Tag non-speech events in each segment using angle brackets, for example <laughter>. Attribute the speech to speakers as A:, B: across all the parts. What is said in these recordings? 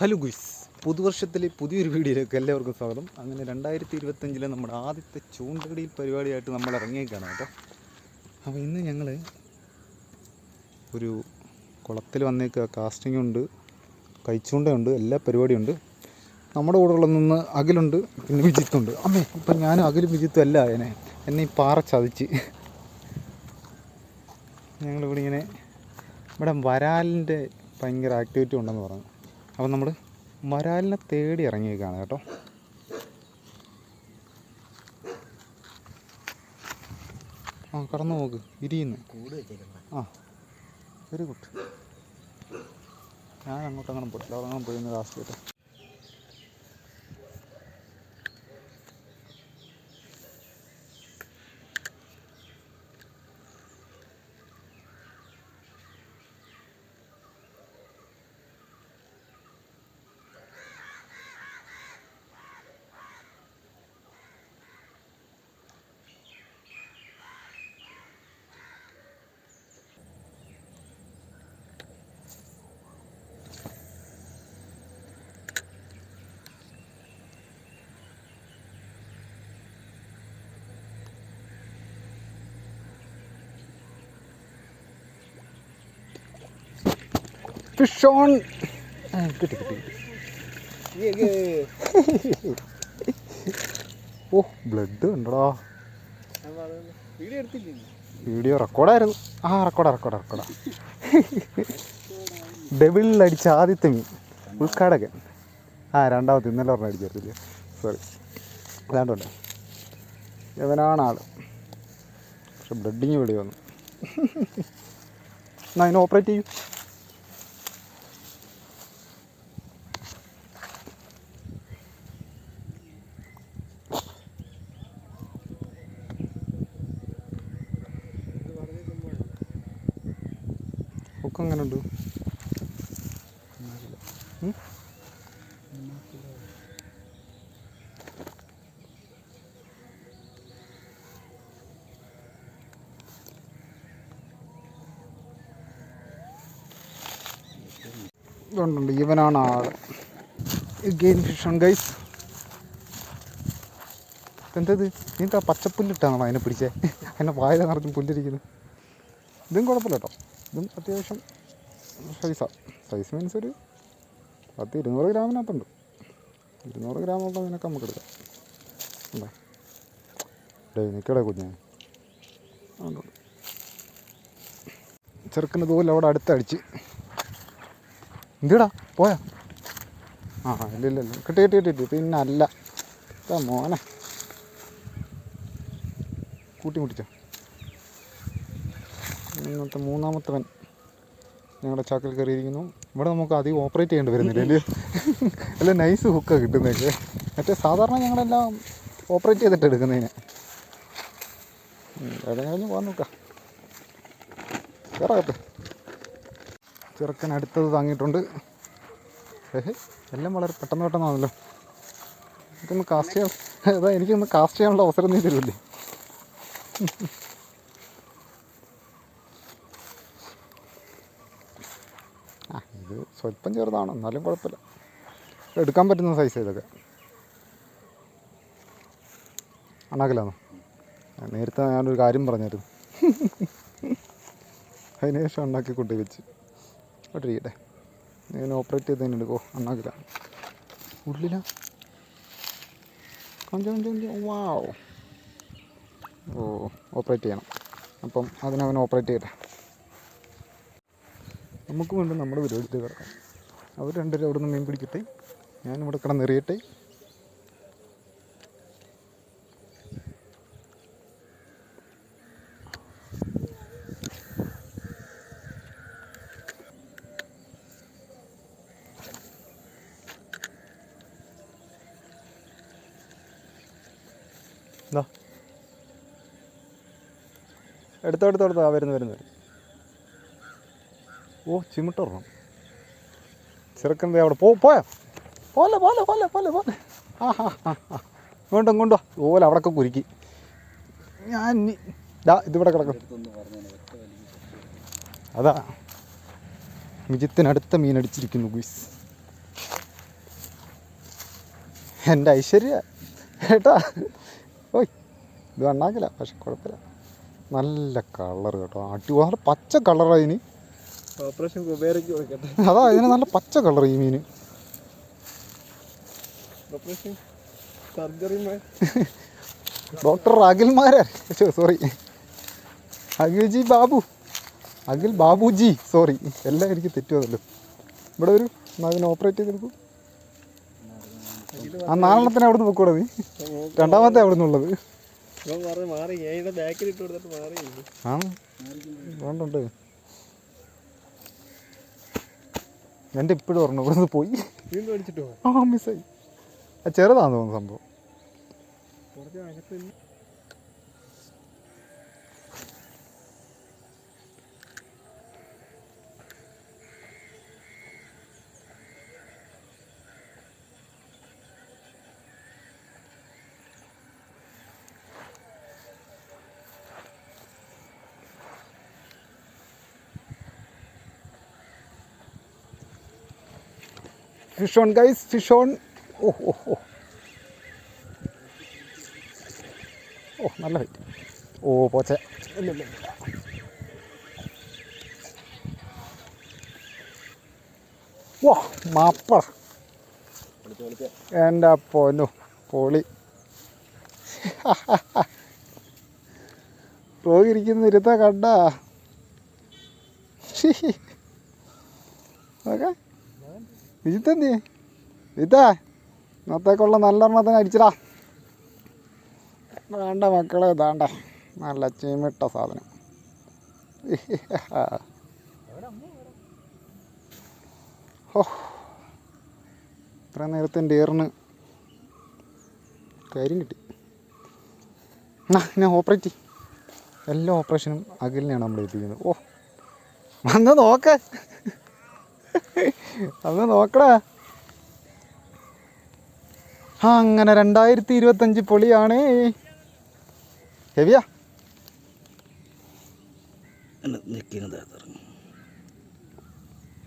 A: Hello guys. പുതുവർഷത്തിലെ പുതിയൊരു വീഡിയോയിലേക്ക് എല്ലാവർക്കും സ്വാഗതം. അങ്ങനെ രണ്ടായിരത്തി ഇരുപത്തഞ്ചിലെ നമ്മുടെ ആദ്യത്തെ ചൂണ്ടടിയിൽ പരിപാടിയായിട്ട് നമ്മൾ ഇറങ്ങിയേക്കാണ് കേട്ടോ. അപ്പോൾ ഇന്ന് ഞങ്ങൾ ഒരു കുളത്തിൽ വന്നേക്കുക കാസ്റ്റിംഗ് ഉണ്ട് കൈച്ചൂണ്ടയുണ്ട് എല്ലാ പരിപാടിയുണ്ട്. നമ്മുടെ കൂടെ ഉള്ള നിന്ന് അഖിലുണ്ട് പിന്നെ വിജിത്തുണ്ട്. അമ്മേ ഇപ്പം ഞാനും അഖിലും വിജിത്തും അല്ല എന്നെ എന്നെ ഈ പാറ ചതിച്ച്. ഞങ്ങളിവിടെ ഇങ്ങനെ ഇവിടെ വരാലിന്റെ ഭയങ്കര ആക്ടിവിറ്റി ഉണ്ടെന്ന് പറഞ്ഞു. അപ്പം നമ്മൾ മരാലിനെ തേടി ഇറങ്ങിയേക്കാണ് കേട്ടോ. ആ കടന്നു നോക്ക് ഇരിയുന്നു. ആ വെരി ഗുഡ് ഞാൻ അങ്ങോട്ട് അങ്ങനെ പോയില്ല അവിടെ അങ്ങനെ പോയിരുന്നു ലാസ്റ്റ് കേട്ടോ ഫിഷ് ഓൺ കിട്ടി കിട്ടി <laughs> ഓ ബ്ലഡ് ഉണ്ടടാ?
B: വീഡിയോ
A: റെക്കോർഡായിരുന്നു ആ റെക്കോർഡാ റെക്കോർഡാ റെക്കോർഡാ ഡബിളിൽ അടിച്ച ആദ്യത്തെ മീൻ ഉൾക്കാടകൻ ആ രണ്ടാമത്തെ ഇന്നലെ പറഞ്ഞ അടിച്ചായിരുന്നില്ല സോറി അതാണ്ടുണ്ട് ഇവനാണ് ആൾ. പക്ഷെ ബ്ലഡിങ് വെളി വന്നു. <laughs> എന്നാ അതിനെ ഓപ്പറേറ്റ് ചെയ്യൂ ഒക്കെ അങ്ങനെ ഉണ്ട് ഇതുണ്ടുണ്ട് ഇവനാണ് ആൾ ഗെയിം ഫിഷൻ ഗൈസ് എന്തത് നീ എന്താ പച്ചപ്പുല്ലിട്ടാണോ അതിനെ പിടിച്ചേ? അതിനെ വായന നിറഞ്ഞ് പുല്ലിരിക്കുന്നത് ഇതും കുഴപ്പമില്ല കേട്ടോ. ഇതും അത്യാവശ്യം സൈസാണ് സൈസ് മീൻസ് ഒരു പത്ത് ഇരുന്നൂറ് ഗ്രാമിനകത്തുണ്ട്. ഇരുന്നൂറ് ഗ്രാമുള്ള അതിനൊക്കെ നമുക്ക് എടുക്കാം. അല്ലേ ഡേ നിൽക്കടേ കുഞ്ഞേ. ചെറുക്കന്റെ തോൽ അവിടെ അടുത്തടിച്ച് എന്തിടാ? പോയാ? ആ ഇല്ല ഇല്ല ഇല്ല. കിട്ടി കിട്ടി കിട്ടി പിന്നെ അല്ല മോനെ. കൂട്ടി മുട്ടിച്ചോ? ഇന്നത്തെ മൂന്നാമത്തവൻ ഞങ്ങളുടെ ചാക്കിൽ കയറിയിരിക്കുന്നു. ഇവിടെ നമുക്ക് അധികം ഓപ്പറേറ്റ് ചെയ്യേണ്ടി വരുന്നില്ല. അല്ലേ? അല്ല നൈസ് ഹുക്കാണ് കിട്ടുന്നതൊക്കെ. മറ്റേ സാധാരണ ഞങ്ങളെല്ലാം ഓപ്പറേറ്റ് ചെയ്തിട്ട് എടുക്കുന്നതിന്. കഴിഞ്ഞ് പോകാൻ നോക്കാം. കയറാകട്ടെ ചെറുക്കൻ അടുത്തത് താങ്ങിയിട്ടുണ്ട് എല്ലാം വളരെ പെട്ടെന്ന് പെട്ടെന്നാണല്ലോ. എനിക്കൊന്ന് കാസ്റ്റ് ചെയ്യാൻ അതാ എനിക്കൊന്ന് കാസ്റ്റ് ചെയ്യാനുള്ള അവസരം നീ തരുമല്ലേ ആ ഇത് സ്വല്പം ചെറുതാണ് എന്നാലും കുഴപ്പമില്ല. എടുക്കാൻ പറ്റുന്ന സൈസ് ഇതൊക്കെ. അണ്ണാക്കിലാണോ ആ, നേരത്തെ ഞാനൊരു കാര്യം പറഞ്ഞായിരുന്നു. അതിനുശേഷം ഉണ്ടാക്കി അണ്ണാക്കി കൊണ്ടു വെച്ച്. ഇരിക്കട്ടെ ഞാൻ ഓപ്പറേറ്റ് ചെയ്ത് തന്നെ എടുക്കോ അണ്ണാക്കിലാണ് ഉള്ളിലാ. കൊഞ്ചം കൊഞ്ചം കൊഞ്ചം. വാവ് ഓ ഓപ്പറേറ്റ് ചെയ്യണം. അപ്പം അതിനവൻ ഓപ്പറേറ്റ് ചെയ്യട്ടെ. നമുക്ക് വേണ്ടി നമ്മുടെ പരിപാടിയിൽ കിടക്കാം അവർ രണ്ടുപേരും അവിടെ നിന്ന് മീൻ പിടിക്കട്ടെ. ഞാനിവിടെ കിടന്നെറിയട്ടെ എടുത്തോ ആ വരുന്നു വരുന്നു ഓ ചിമിട്ടൊരെണ്ണം. ചെറുക്കന്റെ അവിടെ പോ പോയാ? പോലെ പോലെ പോലെ പോലെ പോലെ. ആ ഹാ ഹാ ഹാ ഇങ്ങോട്ട് ഓല കുരുക്കി. ഞാൻ ഡാ ഇതിവിടെ കിടക്കും. അതാ. മിജിത്തിനടുത്ത മീൻ അടിച്ചിരിക്കുന്നു ഗുയിസ്. എന്റെ ഐശ്വര്യ. കേട്ടാ ഓയ് ഇത് വണ്ണാക്കില്ല പക്ഷെ കുഴപ്പമില്ല. നല്ല കളർ കേട്ടോ. അടി നല്ല പച്ച കളറാണ് ഇതിന്
B: ഓപ്പറേഷൻ കുബേരയ്ക്ക്
A: അതാ ഇതിന് നല്ല പച്ച കളർ ഈ മീൻ
B: ഓപ്പറേഷൻ സർജറി
A: ഡോക്ടർ അഖിൽമാരെ. സോറി അഖിൽജി ബാബു. അഖിൽ ബാബുജി സോറി എല്ലാം എനിക്ക് തെറ്റുമതല്ലോ ഇവിടെ ഒരു അതിനെ ഓപ്പറേറ്റ് ചെയ്തെടുക്കും ആ നാലെണ്ണത്തിന് അവിടുന്ന് പൊക്കൂടെ നീ. രണ്ടാമത്തെ അവിടെ നിന്നുള്ളത്
B: ഇവൻ മാറി. ബാക്കിൽ ഇട്ട് കൊടുത്തിട്ട് മാറി.
A: ആ വേണ്ടുണ്ട്. എന്റെ ഇപ്പോഴും ഓർമ്മ ഇവിടെ നിന്ന് പോയി.
B: വീണ്ടും അടിച്ചിട്ടോ
A: ആ മിസ്സായി ചെറുതാന്ന് തോന്നുന്നു സംഭവം.
B: കുറച്ച് അകത്ത്
A: ഫിഷ് ഗൈസ് ഫിഷ് ഓൺ ഓ ഓ ഓ ഓ നല്ല ഹൈറ്റ് ഓ പോച്ച. വാ മാപ്പ. എന്റെ പൊന്നു പൊളി. പോയിരിക്കുന്ന ഇരുത്ത കണ്ട ഓക്കെ വിജിത്തെന്തി വിജിത്തേ ഇന്നത്തേക്കുള്ള നല്ല എണ്ണത്തിന് അടിച്ചടാ. വേണ്ട മക്കളെ ഇതാണ്ട. നല്ല ചീമിട്ട സാധനം. ഓ ഇത്ര നേരത്തെ ഡേറിന് കാര്യം കിട്ടി. ആ ഞാൻ ഓപ്പറേറ്റ്. എല്ലാ ഓപ്പറേഷനും അഖിലിനെയാണ് നമ്മൾ ഏൽപ്പിക്കുന്നത്. ഓ വന്ന് നോക്ക്. അന്ന് നോക്കടാ. ആ അങ്ങനെ രണ്ടായിരത്തി ഇരുപത്തഞ്ച് പൊളിയാണ്. ഹെവിയാ?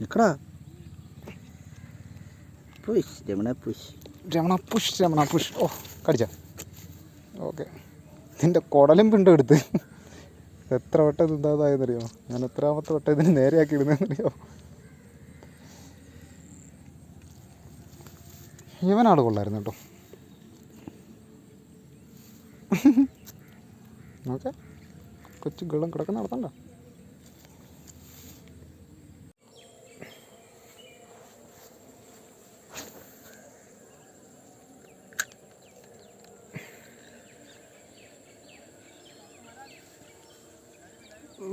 B: നിക്കടാ. Push Ramana push.
A: Ramana push Ramana push. ഓ കടിച്ച? ഓക്കെ. കുടലും പിണ്ടും എടുത്ത്. എത്ര വട്ടം ഇതാതായെന്നറിയോ ഞാൻ എത്രാമത്തെ വട്ടം ഇതിന് നേരെയാക്കി ഇടുന്നതെന്നറിയോ ഇവനാട് കൊള്ളായിരുന്നു കേട്ടോ. ഓക്കെ കൊച്ചു ഗള്ളം കിടക്കുന്ന നടത്തണ്ട.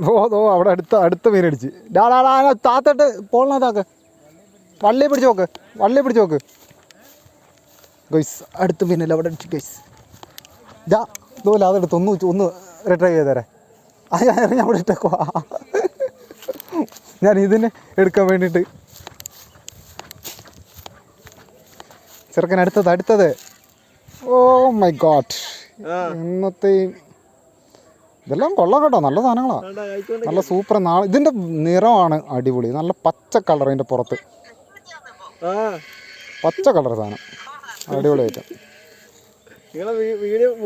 A: ഓ അവിടെ അടുത്ത അടുത്ത മീനടിച്ച് ഡാ ഡാ താത്തട്ട് പോളിനകത്താക്ക്. വള്ളി പിടിച്ച് നോക്ക്. വള്ളി പിടിച്ച് നോക്ക്. ഗൈസ് അടുത്ത് പിന്നെ അവിടെ അടിച്ചു ഗൈസ്. ഡാ ഇതുപോലെ അതെടുത്ത് ഒന്ന് ഒന്ന് റിട്രൈവ് ചെയ്തേരെ. അത് ഞാൻ ഞാൻ അവിടെ ഇട്ടേക്കോ ഞാൻ ഇതിന് എടുക്കാൻ വേണ്ടിയിട്ട്. ചെറുക്കൻ അടുത്തത് അടുത്തത്. ഓ മൈ ഗോഡ് ഇന്നത്തെ ഇതെല്ലാം കൊള്ളാം കേട്ടോ. നല്ല സാധനങ്ങളാണ്
B: ആയിക്കോട്ടെ
A: നല്ല സൂപ്പർ നാളെ. ഇതിന്റെ നിറമാണ് അടിപൊളി. നല്ല പച്ച കളർ അതിന്റെ പുറത്ത്. പച്ച കളർ സാധനം. അടിപൊളി ഐറ്റം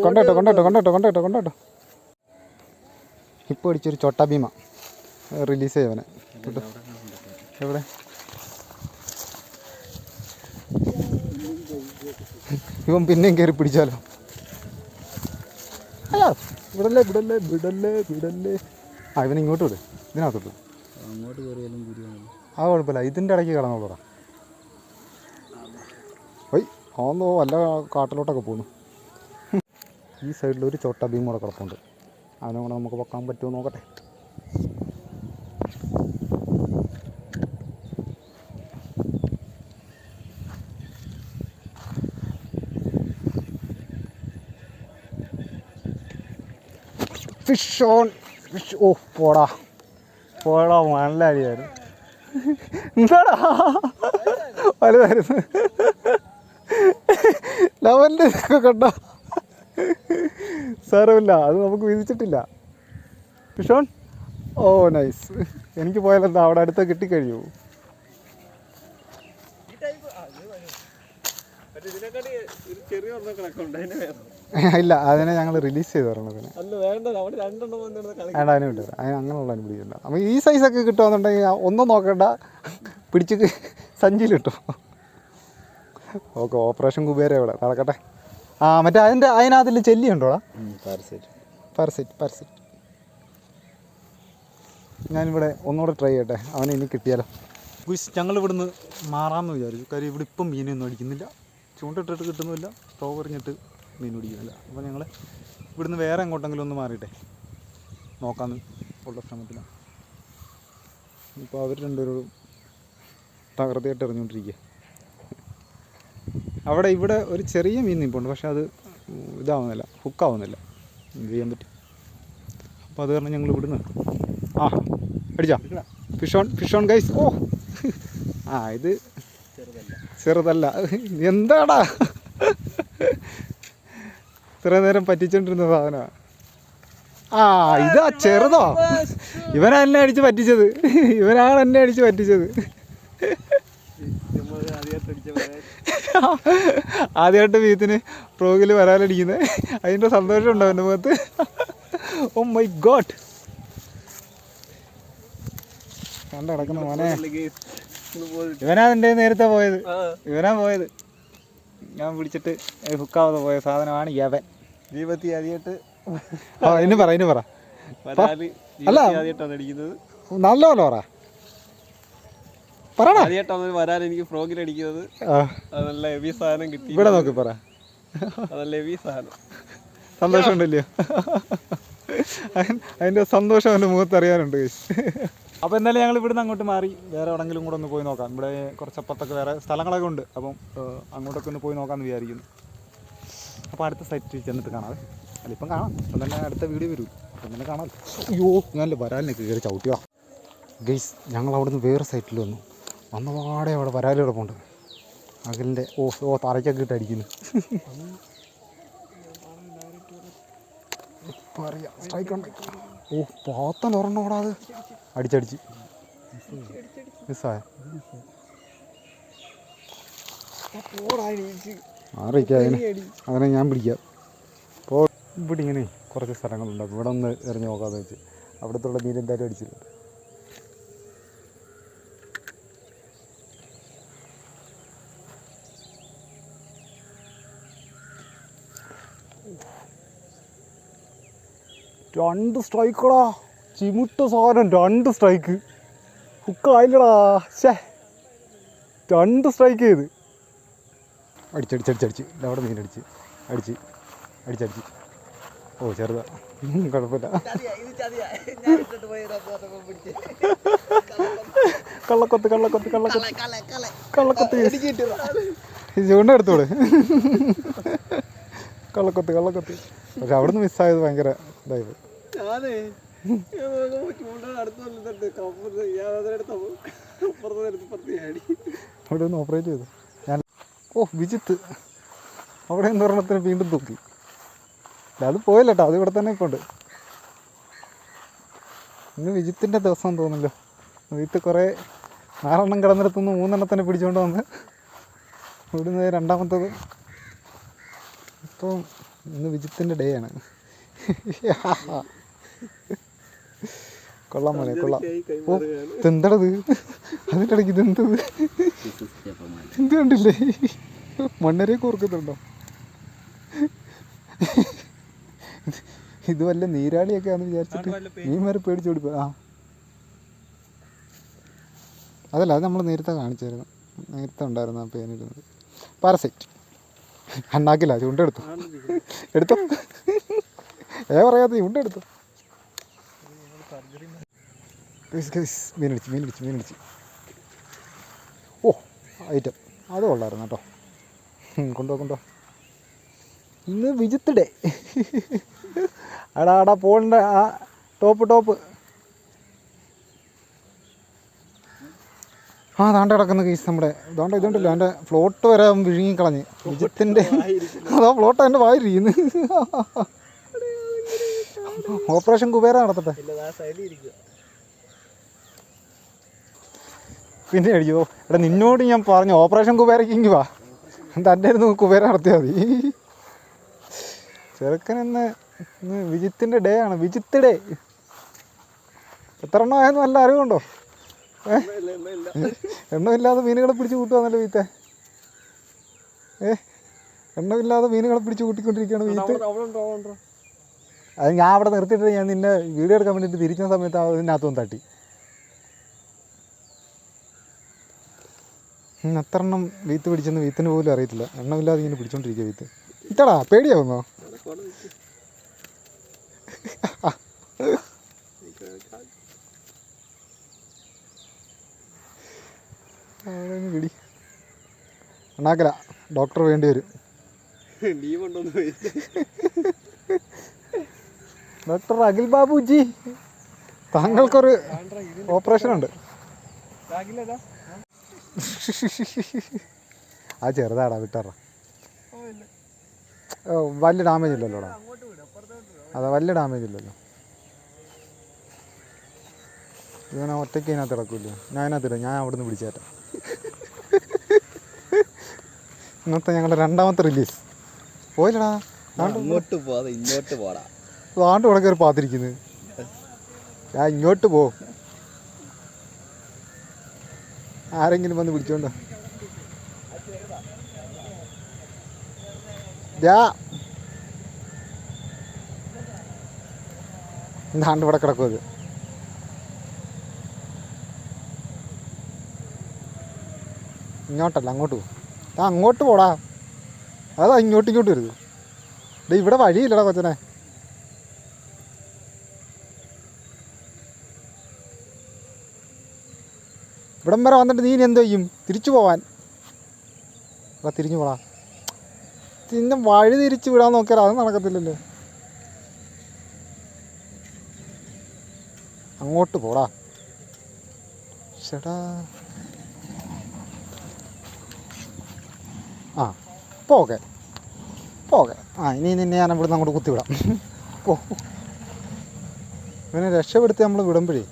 A: കൊണ്ടോട്ടോ കൊണ്ടോട്ടോ കൊണ്ടോട്ടോ കൊണ്ടോട്ടോ കൊണ്ടോട്ടോ. ഇപ്പോൾ അടിച്ചൊരു ചൊട്ട ഭീമ റിലീസ് ചെയ്യവനെ എവിടെ? ഇവൻ പിന്നെയും കയറി പിടിച്ചാലോ? അല്ല വിടല്ലേ വിടല്ലേ വിടല്ലേ വിടല്ലേ. ആ ഇവൻ ഇങ്ങോട്ട് വിട്. ഇതിനകത്തോട്ട്
B: അങ്ങോട്ട് കയറിയാലും ഗുരുവാണ്.
A: ആ കുഴപ്പമില്ല. ഇതിന്റെ ഇടയ്ക്ക് കിടന്നോളൂടാ. ഓന്നോ വല്ല കാട്ടിലോട്ടൊക്കെ പോകുന്നു ഈ സൈഡിൽ ഒരു ചോട്ട ബീം കൂടെ കിടപ്പുണ്ട്. അതിനെ കൂടെ നമുക്ക് വെക്കാൻ പറ്റുമോ നോക്കട്ടെ. ഫിഷ് ഓൺ ഫിഷ് ഓ പോടാ. പോടാ നല്ല അടിയായിരുന്നു. എന്താടാ? വലുതായിരുന്നു. ഇതൊക്കെ കണ്ട? സാരമില്ല അത് നമുക്ക് വിധിച്ചിട്ടില്ല. വിഷോൺ ഓ നൈസ് എനിക്ക് പോയാലെന്താ അവിടെ അടുത്ത് കിട്ടിക്കഴിയൂ ഇല്ല അതിനെ ഞങ്ങൾ റിലീസ് ചെയ്ത് തരണതിന്
B: വേണ്ട
A: അതിന് വിട്ടു അതിന് അങ്ങനെയുള്ള അനുഭവം ഇല്ല അപ്പോൾ ഈ സൈസൊക്കെ കിട്ടുകയെന്നുണ്ടെങ്കിൽ ഒന്നും നോക്കണ്ട. പിടിച്ച് സഞ്ചിയിൽ കിട്ടും ഓക്കെ ഓപ്പറേഷൻ കുബേര ഇവിടെ. നടക്കട്ടെ. ആ മറ്റേ അതിന്റെ അതിനകത്തിൽ ചെല്ലി ഉണ്ടോടാ
B: പാരസൈറ്റ്
A: പർസെറ്റ് പർസെറ്റ് ഞാനിവിടെ ഒന്നുകൂടെ ട്രൈ ചെയ്യട്ടെ. അവന് ഇനി കിട്ടിയാലോ. ഗുസ് ഞങ്ങൾ ഇവിടുന്ന് മാറാമെന്ന് വിചാരിച്ചു. കാര്യം ഇവിടെ ഇപ്പം മീനൊന്നും അടിക്കുന്നില്ല. ചൂണ്ടിട്ടിട്ട് കിട്ടുന്നില്ല എറിഞ്ഞിട്ട് മീൻ പിടിക്കുന്നില്ല. അപ്പോൾ ഞങ്ങൾ ഇവിടുന്ന് വേറെ എങ്ങോട്ടെങ്കിലും ഒന്ന് മാറിയിട്ടെ. നോക്കാമെന്ന് ഉള്ള ശ്രമത്തിലാണ്. ഇപ്പോൾ അവർ രണ്ടുപേരോടും തകർത്തിയായിട്ട് എറിഞ്ഞുകൊണ്ടിരിക്കുക അവിടെ ഇവിടെ ഒരു ചെറിയ മീൻ നിൽപ്പുണ്ട് പക്ഷെ അത് ഇതാവുന്നില്ല ഹുക്കാവുന്നില്ല എന്ത് ചെയ്യാൻ പറ്റും അപ്പോൾ അത് കാരണം ഞങ്ങൾ ഇവിടുന്ന് ആ അടിച്ചാ? Fish on fish on guys ഓ. ആ ഇത് ചെറുതല്ല. എന്താടാ? ഇത്ര നേരം പറ്റിച്ചോണ്ടിരുന്ന സാധനമാണ് ആ ഇതാ ചെറുതോ? ഇവനാ എന്നെ അടിച്ച് പറ്റിച്ചത്. ഇവനാണ് എന്നെ അടിച്ച് പറ്റിച്ചത്. ആദ്യമായിട്ട് വീത്തിന് പ്രോഗിൽ വരാനടിക്കുന്നത് അതിന്റെ സന്തോഷം ഉണ്ടോ എന്റെ മുഖത്ത്? ഓ മൈ ഗോഡ് കണ്ട കിടക്കുന്ന മോനെ. ഇവനാ എന്റെ നേരത്തെ പോയത്. ഇവനാ പോയത്. ഞാൻ പിടിച്ചിട്ട് ഹുക്കാവാതെ പോയ സാധനമാണ് യവൻ
B: ജീവിതത്തിൽ ആദ്യമായിട്ട്.
A: ആ ഇനി പറ ഇനി പറ. അല്ല. നല്ല പോലെ പറ. പറടാ.
B: ആദ്യമായിട്ടാണ് വരാൻ എനിക്ക് ഫ്രോഗിൽ അടിക്കുന്നത് നല്ല ഹെവി സാധനം കിട്ടി.
A: ഇവിടെ നോക്കി പറ.
B: ഹെവി സാധനം.
A: സന്തോഷമുണ്ടല്ലോ. അതിന്റെ സന്തോഷം അവന്റെ മുഖത്ത് അറിയാനുണ്ട്. അപ്പോൾ എന്തായാലും ഞങ്ങൾ ഇവിടുന്ന് അങ്ങോട്ട് മാറി വേറെ എവിടെങ്കിലും കൂടെ ഒന്ന് പോയി നോക്കാം. ഇവിടെ കുറച്ചപ്പുറത്തൊക്കെ വേറെ സ്ഥലങ്ങളൊക്കെ ഉണ്ട്. അപ്പം അങ്ങോട്ടൊക്കെ ഒന്ന് പോയി നോക്കാമെന്ന് വിചാരിക്കുന്നു. അപ്പോൾ അടുത്ത സൈറ്റിൽ ചെന്നിട്ട് കാണാം. അല്ല ഇപ്പം കാണാം. ഇപ്പം തന്നെ അടുത്ത വീഡിയോ വരും. അപ്പം തന്നെ കാണാം. അയ്യോ. ഞാനല്ലേ വരാലിനൊക്കെ കയറി ചവിട്ടിയോ. ഗൈസ് ഞങ്ങൾ അവിടുന്ന് വേറെ സൈറ്റിൽ വന്നു. വന്നപാടെ അവിടെ വരാൽ കിടപ്പുണ്ട്. അകലിന്റെ ഓ ഓ തറയ്ക്കൊക്കെ ഇട്ട് അടിക്കുന്നു. ഇപ്പം അറിയാം. സ്ട്രൈക്ക് ഓ പാത്തൻ ഒരെണ്ണം ഓടാത് അടിച്ചടിച്ച്. മിസ്സായ? മാറിയിരിക്കാം അതിനെ അതിനെ ഞാൻ പിടിക്കാം. അപ്പോൾ ഇവിടെ ഇങ്ങനെ കുറച്ച് സ്ഥലങ്ങളുണ്ട്. ഇവിടെ ഒന്ന് എറിഞ്ഞ് നോക്കാമെന്ന് വെച്ച്. അവിടുത്തെ മീൻ എന്തായാലും അടിച്ചില്ല രണ്ട് സ്ട്രൈക്കടാ. ചിമുട്ട സാധനം രണ്ട് സ്ട്രൈക്ക്. ഹുക്കായില്ലടാ ഷേ രണ്ട് സ്ട്രൈക്ക് ചെയ്ത്. അടിച്ചടിച്ചടിച്ചടിച്ച് അവിടെ മീൻ അടിച്ച്. അടിച്ച് അടിച്ചടിച്ച് ഓ ചെറുതാ. കുഴപ്പമില്ല. കള്ളക്കൊത്ത് കള്ളക്കൊത്ത് കള്ളക്കൊത്ത്. കള്ളക്കൊത്ത് ചൂണ്ട എടുത്തോളൂ. കള്ളക്കൊത്ത് കള്ളക്കൊത്ത്. പക്ഷെ അവിടുന്ന് മിസ്സായത് ഭയങ്കര ഇതായി പോയി.
B: ഞാനേ
A: അവിടെ ഒന്ന് ഓപ്പറേറ്റ് ചെയ്തു. ഞാൻ ഓ വിജിത്ത്. അവിടെ എന്ന് പറഞ്ഞത്തിന് വീണ്ടും തൂക്കി. അത് പോയില്ല അത് ഇവിടെ തന്നെ ഇപ്പോൾ ഉണ്ട് ഇന്ന് വിജിത്തിന്റെ ദിവസം തോന്നുന്നല്ലോ വിജിത്ത് കുറേ നാലെണ്ണം കിടന്നിടത്തുനിന്ന് മൂന്നെണ്ണത്തിനെ പിടിച്ചുകൊണ്ട് വന്ന് ഇവിടുന്ന് രണ്ടാമത്തത്. ഇപ്പം ഇന്ന് വിജിത്തിന്റെ ഡേ ആണ്. <laughs> കൊള്ളാം മോനെ കൊള്ളാം. ഓ ഇതെന്തടത്? അതിന്റെ ഇടയ്ക്ക് ഇതെന്തത് എന്ത് കണ്ടില്ലേ? മണ്ണരെ കോർക്കുന്നുണ്ടോ? ഇത് വല്ല നീരാളിയൊക്കെ ആണെന്ന് വിചാരിച്ചിട്ട് നീ വരെ പേടിച്ചു ഓടിപ്പോ ആ. അതല്ല അത് നമ്മൾ നേരത്തെ കാണിച്ചായിരുന്നു. നേരത്തെ ഉണ്ടായിരുന്നു ആ പേനിരുന്നത് പാരസൈറ്റ്. അണ്ണാക്കില്ല ചൂണ്ടെടുത്തു എടുത്തു? ഏ പറയാത്ത ചുണ്ടെടുത്തു മീനടിച്ച് മീനടിച്ച് മീനടിച്ച് ഓ ഐറ്റം അത് കൊള്ളായിരുന്നു കേട്ടോ. കൊണ്ടോ കൊണ്ടോ. കൊണ്ടുപോ ഇന്ന് വിജിത്ത് ഡേ. അടാ അടാ പോണ്ട ആ ടോപ്പ് ടോപ്പ്. ആ താണ്ട കിടക്കുന്ന കേസ് നമ്മുടെ ഇതാണ്ട് ഇതുണ്ടല്ലോ എന്റെ ഫ്ലോട്ട് വരെ വിഴുങ്ങിക്കളഞ്ഞ്. വിജിത്തിന്റെ അതാ ഫ്ലോട്ട് എന്റെ വായിരിക്കുന്നു. ഓപ്പറേഷൻ കുബേര നടത്തട്ടെ
B: ഇല്ല ആ സൈഡിൽ ഇരിക്കുക
A: പിന്നെ അടിച്ചോ. എടാ നിന്നോട് ഞാൻ പറഞ്ഞു ഓപ്പറേഷൻ കുബേരക്കെങ്കിൽ വാ. തന്റെ അടുത്ത് കുബേര നടത്തിയാൽ മതി ഇന്ന് ഇന്ന് വിജിത്തിന്റെ ഡേ ആണ്. വിജിത്ത് ഡേ എത്ര എണ്ണം ആയെന്ന് നല്ല അറിവുണ്ടോ എണ്ണമില്ലാതെ മീനുകളെ പിടിച്ച് കൂട്ടുവാന്നല്ലോ വീത്ത ഏ? എണ്ണമില്ലാതെ മീനുകളെ പിടിച്ച് കൂട്ടിക്കൊണ്ടിരിക്കുകയാണ് വീത്ത് അത് ഞാൻ അവിടെ നിർത്തിയിട്ട് ഞാൻ നിന്നെ വീഡിയോ എടുക്കാൻ വേണ്ടിയിട്ട് തിരിക്കുന്ന സമയത്ത് അതിനകത്തൊന്ന് തട്ടി. എണ്ണം വീത്ത് പിടിച്ചെന്ന് വീത്തിന് പോലും അറിയത്തില്ല. എണ്ണമില്ലാതെ ഇങ്ങനെ പിടിച്ചോണ്ടിരിക്കുക വീത്ത്. ഇത്തടാ പേടിയാവുന്നോ
B: അവിടെ.
A: പിടി. എണ്ണാക്കല ഡോക്ടർ വേണ്ടി വരും. ഡോക്ടർ അഖിൽ ബാബുജി താങ്കൾക്കൊരു ഓപ്പറേഷൻ ഉണ്ട് <laughs> ആ ചെറുതാടാ വിട്ടറ
B: ഓ ഇല്ല
A: ഓ വലിയ ഡാമേജ് ഇല്ലല്ലോടാ
B: അങ്ങോട്ട് വിടും അപ്പുറത്തോട്ട്
A: അതെ വലിയ ഡാമേജ് ഇല്ലല്ലോ. ഇവനെ ഒറ്റയ്ക്ക് അതിനകത്ത് ഇറക്കൂല ഞാൻ അതിനകത്തില്ല ഞാൻ അവിടെ നിന്ന് പിടിച്ചേട്ടാ <laughs> ഇന്നത്തെ ഞങ്ങളുടെ രണ്ടാമത്തെ റിലീസ് പോയില്ലടാ.
B: അങ്ങോട്ട് പോവാതെ ഇങ്ങോട്ട് പോടാ.
A: ആണ്ട് ഇവിടെ കയറി പാത്തിരിക്കുന്നത് ഞാൻ <laughs> ഇങ്ങോട്ട് പോ. ആരെങ്കിലും വന്ന് പിടിച്ചോണ്ടോ ദാ. എന്താണ്ട് ഇവിടെ കിടക്കും അത്. ഇങ്ങോട്ടല്ല അങ്ങോട്ട് പോ. അങ്ങോട്ട് പോടാ. അതാ ഇങ്ങോട്ട് ഇങ്ങോട്ട് വരുത് ഇവിടെ വഴിയില്ലടാ കൊച്ചനെ. ഇവിടം വരെ വന്നിട്ട് നീ എന്ത് ചെയ്യും? തിരിച്ചു പോവാൻ. എടാ തിരിഞ്ഞു പോടാ. പിന്നെ വഴി തിരിച്ചു വിടാൻ നോക്കിയാൽ അത് നടക്കത്തില്ലല്ലോ. അങ്ങോട്ട് പോടാ. ചേട്ടാ ആ പോകെ. പോകെ. ആ ഇനി നിന്നെ ഞാൻ ഇവിടുന്ന് അങ്ങോട്ട് കുത്തിവിടാം. പോ. ഇവനെ രക്ഷപ്പെടുത്തി നമ്മൾ വിടുമ്പോഴേ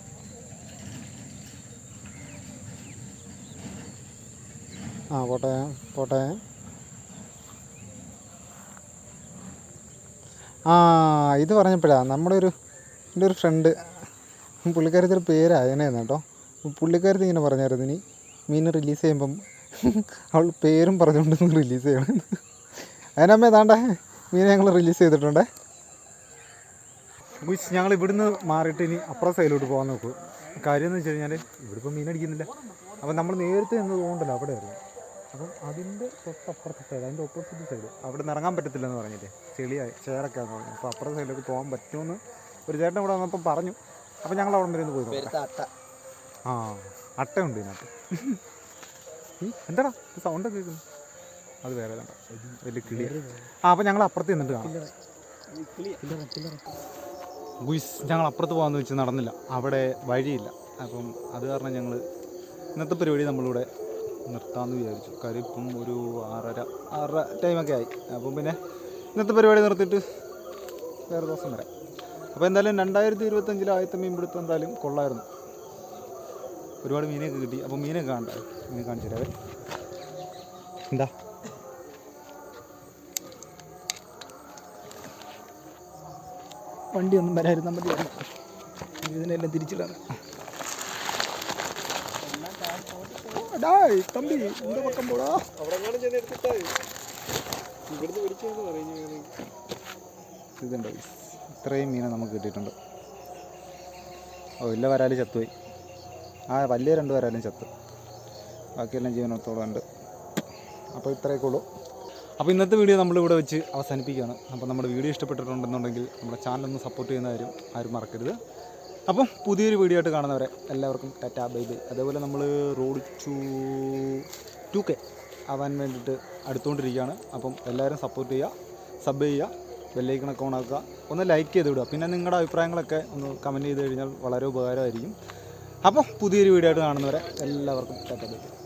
A: ആ പോട്ടെ പോട്ടെ. ആ ഇത് പറഞ്ഞപ്പോഴാണ് നമ്മുടെ ഒരു എന്റെ ഒരു ഫ്രണ്ട് പുള്ളിക്കാരത്തിൽ പേരായനായിരുന്നു കേട്ടോ. പുള്ളിക്കാരത്തി ഇങ്ങനെ പറഞ്ഞായിരുന്നു ഇനി മീൻ റിലീസ് ചെയ്യുമ്പം അവൾ പേരും പറഞ്ഞുകൊണ്ട് റിലീസ് ചെയ്യണം. അതിനമ്മ ഏതാണ്ടേ മീനെ ഞങ്ങൾ റിലീസ് ചെയ്തിട്ടുണ്ട്. ചെയ്തിട്ടുണ്ടേ ഞങ്ങൾ ഇവിടുന്ന് മാറിയിട്ട് ഇനി അപ്പുറം സൈഡിലോട്ട് പോകാൻ നോക്കൂ. കാര്യം എന്ന് വെച്ച് കഴിഞ്ഞാൽ ഇവിടെ മീൻ അടിക്കുന്നില്ല. അപ്പം നമ്മൾ നേരത്തെ നിന്നത് കൊണ്ടല്ലോ അവിടെ ആയിരുന്നു അപ്പം അതിന്റെ തൊട്ടപ്പുറത്തെ സൈഡ് അതിന്റെ ഓപ്പോസിറ്റ് സൈഡ് അവിടെ നിന്ന് ഇറങ്ങാൻ പറ്റത്തില്ലെന്ന് പറഞ്ഞില്ലേ? ചെളിയായി ചേറൊക്കെ ആണെന്ന് പറഞ്ഞു അപ്പോൾ അപ്പുറത്തെ സൈഡിലേക്ക് പോകാൻ പറ്റുമെന്ന് ഒരു ചേട്ടൻ ഇവിടെ വന്നപ്പം പറഞ്ഞു. അപ്പം ഞങ്ങൾ അവിടെ വരെ ഒന്ന് പോയി നോക്കാം. ആ അട്ടയുണ്ട് ഇതിനകത്ത്. എന്താടാ? സൗണ്ട് കേൾക്കുന്നു. അത് വേറെ. വലിയ കിളി ആ അപ്പം ഞങ്ങൾ അപ്പുറത്ത് നിന്നിട്ട് കാണാം. ഗുയിസ് ഞങ്ങൾ അപ്പുറത്ത് പോകാമെന്ന് വെച്ച് നടന്നില്ല. അവിടെ വഴിയില്ല. അപ്പം അത് കാരണം ഞങ്ങൾ ഇന്നത്തെ പരിപാടി നമ്മളിവിടെ നിർത്താമെന്ന് വിചാരിച്ചു. കാര്യം ഇപ്പം ഒരു ആറര ആറര ടൈമൊക്കെ ആയി. അപ്പം പിന്നെ ഇന്നത്തെ പരിപാടി നിർത്തിയിട്ട് വേറെ ദിവസം വരാം. അപ്പോൾ എന്തായാലും രണ്ടായിരത്തി ഇരുപത്തഞ്ചിൽ ആദ്യത്തെ മീൻ പിടുത്തം എന്തായാലും കൊള്ളായിരുന്നു. ഒരുപാട് മീനൊക്കെ കിട്ടി. അപ്പോൾ മീനൊക്കെ കാണണ്ട? മീനെ കാണിച്ചു തരാവേ. എന്താ? വണ്ടിയൊന്നും ഒന്നും വരായിരുന്നാൽ മതിയായിരുന്നു. ഇതിനെല്ലാം തിരിച്ചിടാണ് തമ്പി എന്റെ പക്കം പോടാ. ഇതുണ്ട്. ഇത്രയും മീനെ നമുക്ക് കിട്ടിയിട്ടുണ്ട്. ഓ ഇല്ല വരാൽ ചത്തുപോയി. ആ വലിയ രണ്ട് വരാലും ചത്തു. ബാക്കിയെല്ലാം ജീവനത്തോളം ഉണ്ട്. അപ്പോൾ ഇത്രയൊക്കെ ഉള്ളൂ. അപ്പോൾ ഇന്നത്തെ വീഡിയോ നമ്മളിവിടെ വെച്ച് അവസാനിപ്പിക്കുകയാണ്. അപ്പോൾ നമ്മുടെ വീഡിയോ ഇഷ്ടപ്പെട്ടിട്ടുണ്ടെന്നുണ്ടെങ്കിൽ നമ്മുടെ ചാനൽ ഒന്ന് സപ്പോർട്ട് ചെയ്യുന്ന കാര്യം ആരും മറക്കരുത്. അപ്പം പുതിയൊരു വീഡിയോ ആയിട്ട് കാണുന്നവരെ എല്ലാവർക്കും ടാറ്റാ ബൈ ബൈ. അതേപോലെ നമ്മൾ റോഡ് ടു ടു കെ ആവാൻ വേണ്ടിയിട്ട് അടുത്തുകൊണ്ടിരിക്കുകയാണ്. അപ്പം എല്ലാവരും സപ്പോർട്ട് ചെയ്യുക സബ് ചെയ്യുക ബെല്ലൈക്കണൊക്കെ ഓണാക്കുക ഒന്ന് ലൈക്ക് ചെയ്ത് വിടുക. പിന്നെ നിങ്ങളുടെ അഭിപ്രായങ്ങളൊക്കെ ഒന്ന് കമന്റ് ചെയ്ത് കഴിഞ്ഞാൽ വളരെ ഉപകാരമായിരിക്കും. അപ്പോൾ പുതിയൊരു വീഡിയോ ആയിട്ട് കാണുന്നവരെ എല്ലാവർക്കും ടാറ്റ ബൈ ബൈ.